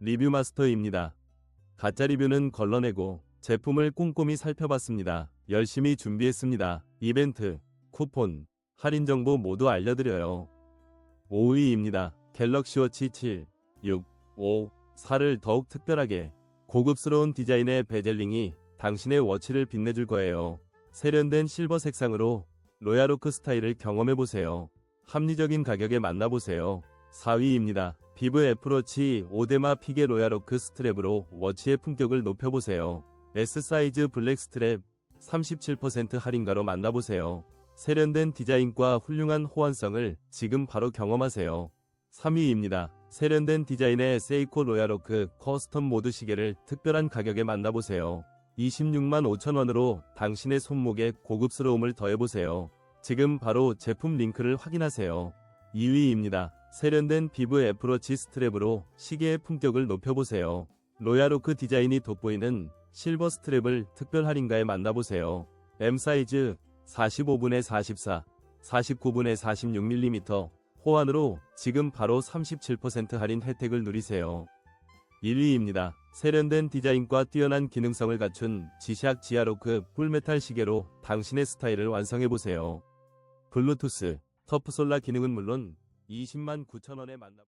리뷰 마스터입니다. 가짜 리뷰는 걸러내고 제품을 꼼꼼히 살펴봤습니다. 열심히 준비했습니다. 이벤트, 쿠폰, 할인 정보 모두 알려드려요. 5위입니다. 갤럭시 워치 7, 6, 5, 4를 더욱 특별하게 고급스러운 디자인의 베젤링이 당신의 워치를 빛내줄 거예요. 세련된 실버 색상으로 로얄오크 스타일을 경험해보세요. 합리적인 가격에 만나보세요. 4위입니다. 비브 애플워치 오데마 피게 로얄오크 스트랩으로 워치의 품격을 높여보세요. S 사이즈 블랙 스트랩 37% 할인가로 만나보세요. 세련된 디자인과 훌륭한 호환성을 지금 바로 경험하세요. 3위입니다. 세련된 디자인의 세이코 로얄오크 커스텀 모드 시계를 특별한 가격에 만나보세요. 26만 5천원으로 당신의 손목에 고급스러움을 더해보세요. 지금 바로 제품 링크를 확인하세요. 2위입니다. 세련된 비브 애플워치 스트랩으로 시계의 품격을 높여보세요. 로얄오크 디자인이 돋보이는 실버 스트랩을 특별 할인가에 만나보세요. M 사이즈 45분의 44, 49분의 46mm 호환으로 지금 바로 37% 할인 혜택을 누리세요. 1위입니다. 세련된 디자인과 뛰어난 기능성을 갖춘 지샥 지아로크 풀메탈 시계로 당신의 스타일을 완성해보세요. 블루투스, 터프솔라 기능은 물론 20만 9천 원에 만나